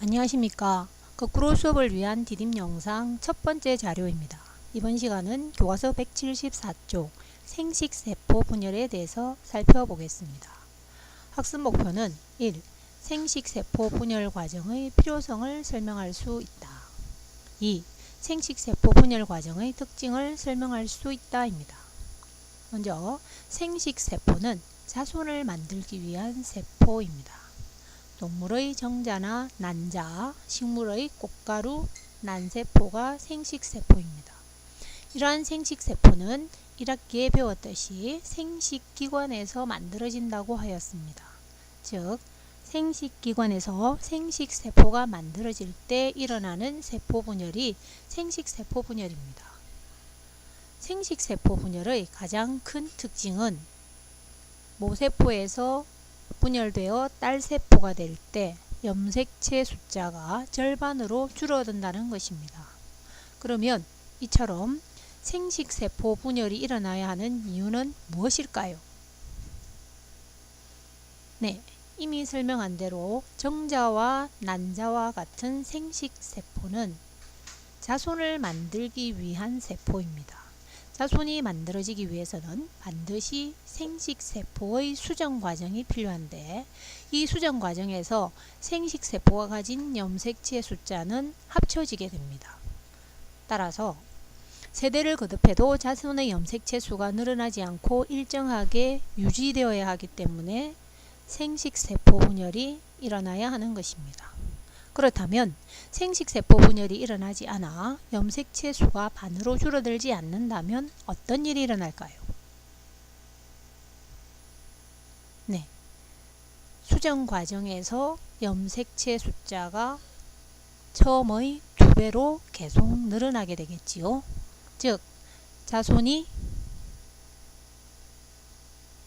안녕하십니까. 거꾸로 수업을 위한 디딤 영상 첫 번째 자료입니다. 이번 시간은 교과서 174쪽 생식세포 분열에 대해서 살펴보겠습니다. 학습 목표는 1. 생식세포 분열 과정의 필요성을 설명할 수 있다. 2. 생식세포 분열 과정의 특징을 설명할 수 있다입니다. 먼저 생식세포는 자손을 만들기 위한 세포입니다. 동물의 정자나 난자, 식물의 꽃가루, 난세포가 생식세포입니다. 이러한 생식세포는 1학기에 배웠듯이 생식기관에서 만들어진다고 하였습니다. 즉, 생식기관에서 생식세포가 만들어질 때 일어나는 세포분열이 생식세포 분열입니다. 생식세포 분열의 가장 큰 특징은 모세포에서 분열되어 딸세포가 될 때 염색체 숫자가 절반으로 줄어든다는 것입니다. 그러면 이처럼 생식세포 분열이 일어나야 하는 이유는 무엇일까요? 네, 이미 설명한 대로 정자와 난자와 같은 생식세포는 자손을 만들기 위한 세포입니다. 자손이 만들어지기 위해서는 반드시 생식세포의 수정 과정이 필요한데 이 수정 과정에서 생식세포가 가진 염색체 숫자는 합쳐지게 됩니다. 따라서 세대를 거듭해도 자손의 염색체 수가 늘어나지 않고 일정하게 유지되어야 하기 때문에 생식세포 분열이 일어나야 하는 것입니다. 그렇다면 생식세포 분열이 일어나지 않아 염색체 수가 반으로 줄어들지 않는다면 어떤 일이 일어날까요? 네. 수정 과정에서 염색체 숫자가 처음의 두 배로 계속 늘어나게 되겠지요. 즉, 자손이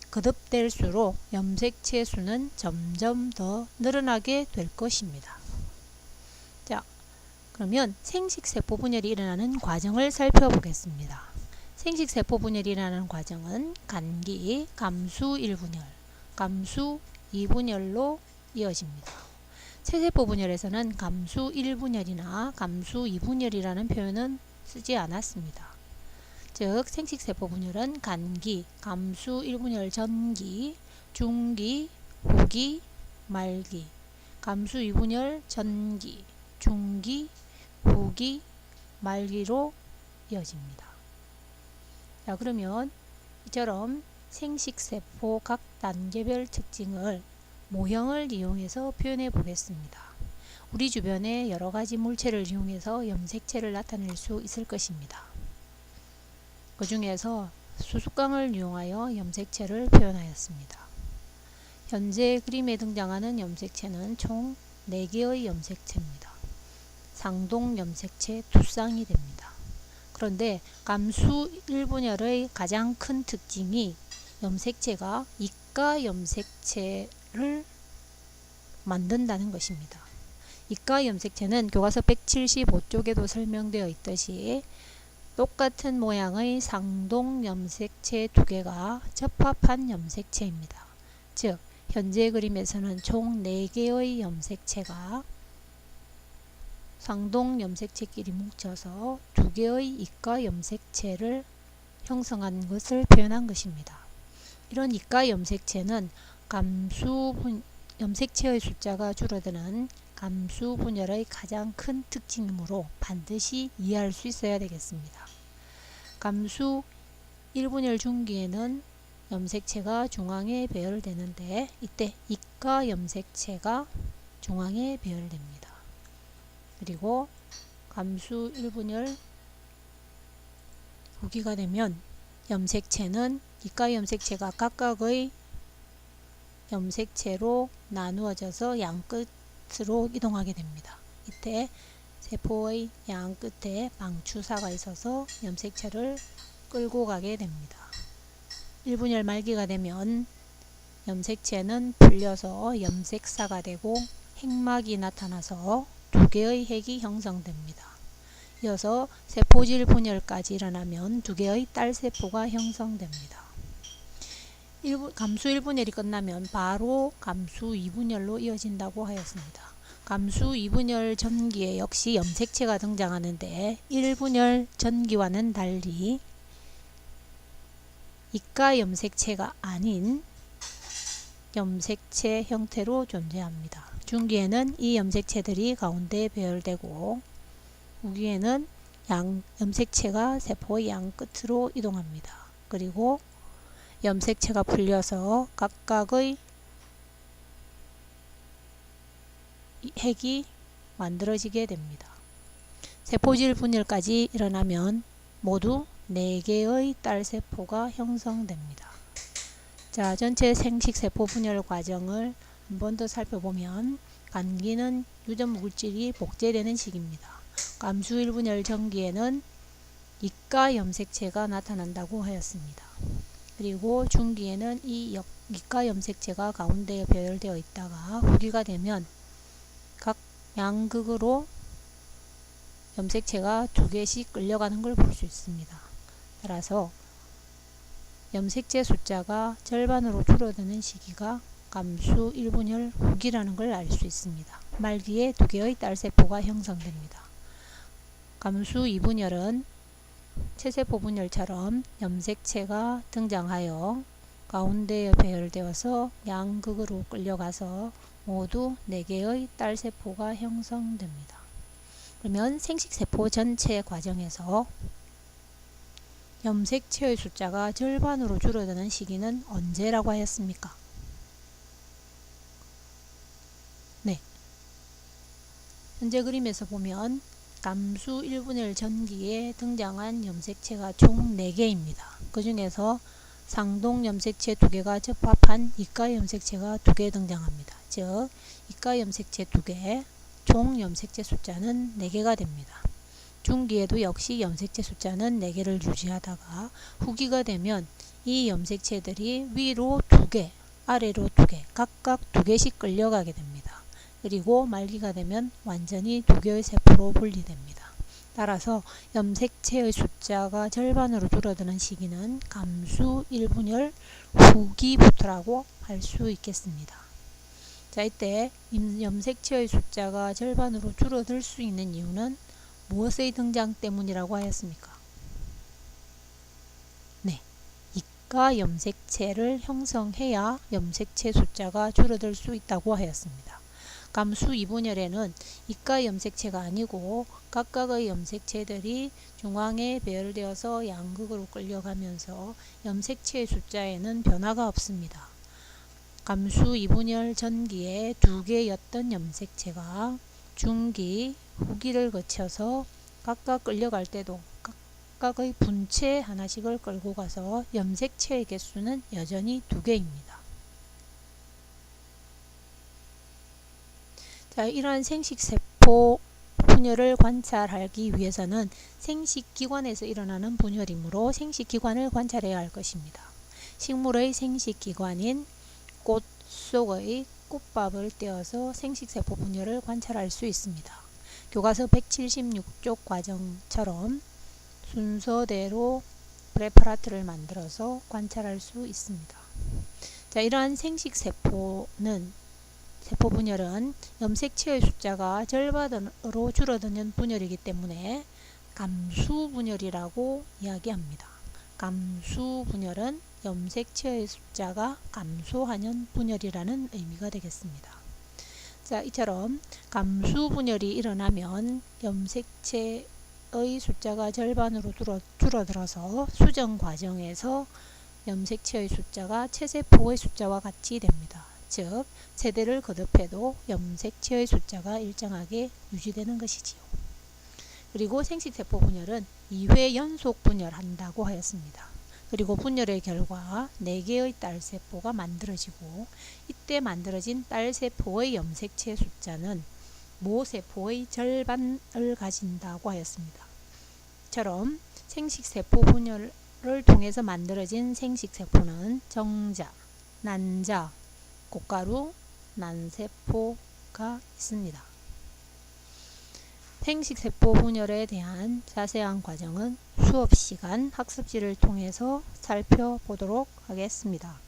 거듭될수록 염색체 수는 점점 더 늘어나게 될 것입니다. 자, 그러면 생식세포 분열이 일어나는 과정을 살펴보겠습니다. 생식세포 분열이 일어나는 과정은 간기, 감수 1분열, 감수 2분열로 이어집니다. 체세포 분열에서는 감수 1분열이나 감수 2분열이라는 표현은 쓰지 않았습니다. 즉 생식세포 분열은 간기, 감수 1분열 전기, 중기, 후기, 말기, 감수 2분열 전기, 중기, 후기, 말기로 이어집니다. 자, 그러면 이처럼 생식세포 각 단계별 특징을 모형을 이용해서 표현해 보겠습니다. 우리 주변에 여러 가지 물체를 이용해서 염색체를 나타낼 수 있을 것입니다. 그 중에서 수수깡을 이용하여 염색체를 표현하였습니다. 현재 그림에 등장하는 염색체는 총 4개의 염색체입니다. 상동 염색체 두 쌍이 됩니다. 그런데 감수 1분열의 가장 큰 특징이 염색체가 이가 염색체를 만든다는 것입니다. 이가 염색체는 교과서 175쪽에도 설명되어 있듯이 똑같은 모양의 상동 염색체 두 개가 접합한 염색체입니다. 즉, 현재 그림에서는 총 4개의 염색체가 상동 염색체끼리 뭉쳐서 두 개의 이가 염색체를 형성한 것을 표현한 것입니다. 이런 이가 염색체는 감수 분, 염색체의 숫자가 줄어드는 감수 분열의 가장 큰 특징이므로 반드시 이해할 수 있어야 되겠습니다. 감수 1분열 중기에는 염색체가 중앙에 배열되는데 이때 이가 염색체가 중앙에 배열됩니다. 그리고 감수 1분열 후기가 되면 염색체는 이가 염색체가 각각의 염색체로 나누어져서 양 끝으로 이동하게 됩니다. 이때 세포의 양 끝에 방추사가 있어서 염색체를 끌고 가게 됩니다. 1분열 말기가 되면 염색체는 풀려서 염색사가 되고 핵막이 나타나서 두 개의 핵이 형성됩니다. 이어서 세포질 분열까지 일어나면 두 개의 딸세포가 형성됩니다. 1분, 감수 1분열이 끝나면 바로 감수 2분열로 이어진다고 하였습니다. 감수 2분열 전기에 역시 염색체가 등장하는데 1분열 전기와는 달리 이가 염색체가 아닌 염색체 형태로 존재합니다. 중기에는 이 염색체들이 가운데 배열되고 우기에는 양 염색체가 세포의 양 끝으로 이동합니다. 그리고 염색체가 풀려서 각각의 핵이 만들어지게 됩니다. 세포질 분열까지 일어나면 모두 4개의 딸세포가 형성됩니다. 자, 전체 생식세포 분열 과정을 한 번 더 살펴보면 감기는 유전 물질이 복제되는 시기입니다. 감수 1분열 전기에는 이가 염색체가 나타난다고 하였습니다. 그리고 중기에는 이 이가 염색체가 가운데에 배열되어 있다가 후기가 되면 각 양극으로 염색체가 두 개씩 끌려가는 걸 볼 수 있습니다. 따라서 염색체 숫자가 절반으로 줄어드는 시기가 감수 1분열 후기라는 걸 알 수 있습니다. 말기에 두 개의 딸세포가 형성됩니다. 감수 2분열은 체세포 분열처럼 염색체가 등장하여 가운데에 배열되어서 양극으로 끌려가서 모두 4개의 딸세포가 형성됩니다. 그러면 생식세포 전체 과정에서 염색체의 숫자가 절반으로 줄어드는 시기는 언제라고 하였습니까? 네. 현재 그림에서 보면 감수 1분의 1 전기에 등장한 염색체가 총 4개입니다. 그 중에서 상동 염색체 2개가 접합한 이가 염색체가 2개 등장합니다. 즉, 이가 염색체 2개, 총 염색체 숫자는 4개가 됩니다. 중기에도 역시 염색체 숫자는 4개를 유지하다가 후기가 되면 이 염색체들이 위로 2개, 아래로 2개, 각각 2개씩 끌려가게 됩니다. 그리고 말기가 되면 완전히 2개의 세포로 분리됩니다. 따라서 염색체의 숫자가 절반으로 줄어드는 시기는 감수 1분열 후기부터라고 할 수 있겠습니다. 자, 이때 염색체의 숫자가 절반으로 줄어들 수 있는 이유는 무엇의 등장 때문이라고 하였습니까? 네. 이가 염색체를 형성해야 염색체 숫자가 줄어들 수 있다고 하였습니다. 감수 2분열에는 이가 염색체가 아니고 각각의 염색체들이 중앙에 배열되어서 양극으로 끌려가면서 염색체의 숫자에는 변화가 없습니다. 감수 2분열 전기에 두 개였던 염색체가 중기, 후기를 거쳐서 각각 끌려갈 때도 각각의 분체 하나씩을 끌고 가서 염색체의 개수는 여전히 두 개입니다. 자, 이러한 생식세포 분열을 관찰하기 위해서는 생식기관에서 일어나는 분열이므로 생식기관을 관찰해야 할 것입니다. 식물의 생식기관인 꽃 속의 꽃밥을 떼어서 생식세포 분열을 관찰할 수 있습니다. 교과서 176쪽 과정처럼 순서대로 프레파라트를 만들어서 관찰할 수 있습니다. 자, 이러한 생식세포는 세포 분열은 염색체의 숫자가 절반으로 줄어드는 분열이기 때문에 감수 분열이라고 이야기합니다. 감수 분열은 염색체의 숫자가 감소하는 분열이라는 의미가 되겠습니다. 자, 이처럼 감수 분열이 일어나면 염색체의 숫자가 절반으로 줄어들어서 수정 과정에서 염색체의 숫자가 체세포의 숫자와 같이 됩니다. 즉, 세대를 거듭해도 염색체의 숫자가 일정하게 유지되는 것이지요. 그리고 생식세포 분열은 2회 연속 분열한다고 하였습니다. 그리고 분열의 결과 4개의 딸세포가 만들어지고 이때 만들어진 딸세포의 염색체 숫자는 모세포의 절반을 가진다고 하였습니다. 처럼 생식세포 분열을 통해서 만들어진 생식세포는 정자, 난자, 꽃가루, 난세포가 있습니다. 생식세포 분열에 대한 자세한 과정은 수업 시간 학습지를 통해서 살펴보도록 하겠습니다.